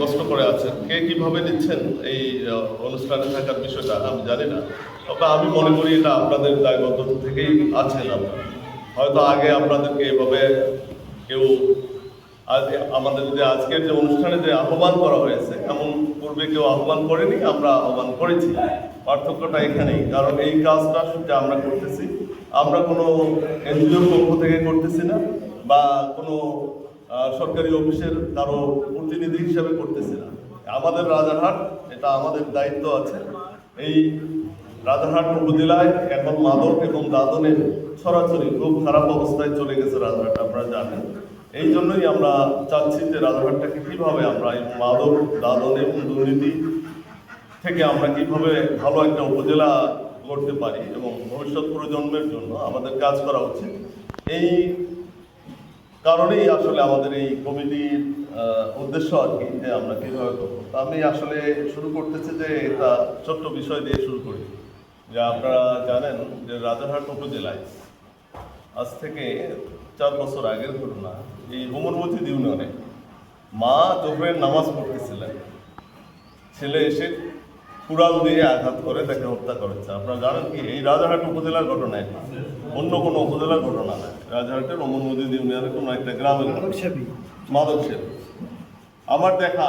কষ্ট করে আছেন? কে কীভাবে নিচ্ছেন এই অনুষ্ঠানে থাকার বিষয়টা আমি জানি না। তবে আমি মনে করি এটা আপনাদের দায়বদ্ধতা থেকেই আছেন আপনারা হয়তো আগে আপনাদেরকে এভাবে কেউ আমাদের যে আজকের যে অনুষ্ঠানে যে আহ্বান করা হয়েছে, এমন পূর্বে কেউ আহ্বান করেনি, আমরা আহ্বান করেছি। পার্থক্যটা এখানেই। কারণ এই কাজটা যে আমরা করতেছি, আমরা কোনো এনজিওর পক্ষ থেকে করতেছি না, বা কোনো সরকারি অফিসের কারও প্রতিনিধি হিসাবে করতেছি না। আমাদের রাজারহাট, এটা আমাদের দায়িত্ব আছে। এই রাজারহাট উপজেলায় এখন মাদক এবং দাদনের সরাসরি খুব খারাপ অবস্থায় চলে গেছে রাজারহাট, আপনারা জানেন। এই জন্যই আমরা চাচ্ছি যে রাজারহাটটাকে কীভাবে আমরা এই মাদক দাদন এবং দুর্নীতি থেকে আমরা কীভাবে ভালো একটা উপজেলা করতে পারি এবং ভবিষ্যৎ প্রজন্মের জন্য আমাদের কাজ করা উচিত। এই কারণেই আসলে আমাদের এই কমিটির উদ্দেশ্য আর কি যে আমরা কীভাবে করব। তা আমি আসলে শুরু করতেছি যে এটা ছোট্ট বিষয় দিয়ে শুরু করি। যে আপনারা জানেন যে রাজারহাট উপজেলায় আজ থেকে চার বছর আগের ঘটনা, এই উমরমতি ইউনিয়নে মা জোহরের নামাজ পড়তেছিলেন। ছেলে এসে কুড়াল দিয়ে আঘাত করে তাকে হত্যা করেছে। আপনারা জানেন কি? এই রাজারহাট উপজেলার ঘটনা এটা। অন্য কোনো উপজেলার ঘটনা না। রাজারহাটের অমরমতি ইউনিয়নের কোনো একটা গ্রামের। মাদক সেবী আমার দেখা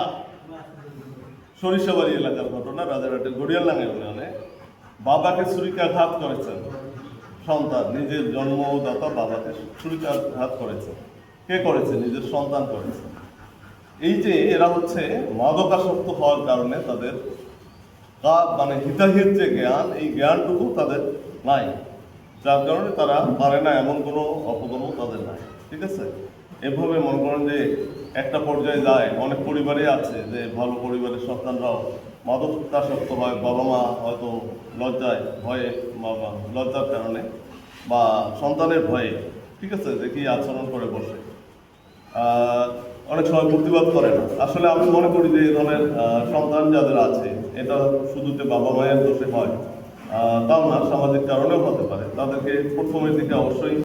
সরিষাবাড়ি এলাকার ঘটনা রাজারহাটের গড়িয়ালডাঙ্গা ইউনিয়নে বাবাকে ছুরিকাঘাত করেছেন। সন্তান নিজের জন্মদাতা বাবাকে ছুরিকাঘাত করেছে কে করেছে? নিজের সন্তান করেছে। এই যে এরা হচ্ছে মাদকাসক্ত হওয়ার কারণে তাদের মানে হিতাহিত যে জ্ঞান, এই জ্ঞানটুকু তাদের নাই। যার কারণে তারা পারে না, এমন কোনো অপকর্ম তাদের নাই। ঠিক আছে? এভাবে মনে করেন যে একটা পর্যায়ে যায়, অনেক পরিবারে আছে যে ভালো পরিবারের সন্তানরাও মাদকাসক্ত হয়, বাবা মা হয়তো লজ্জায় ভয়ে বাবা লজ্জার কারণে, বা সন্তানের ভয়ে, ঠিক আছে? যে কি আচরণ করে বসে। অনেক সময় প্রতিবাদ করে না। আসলে আমি মনে করি যে এই ধরনের সন্তান যাদের আছে, এটা শুধু যে বাবা মায়ের দোষে হয় তাও না, সামাজিক কারণেও হতে পারে। তাদেরকে প্রথমের দিকে অবশ্যই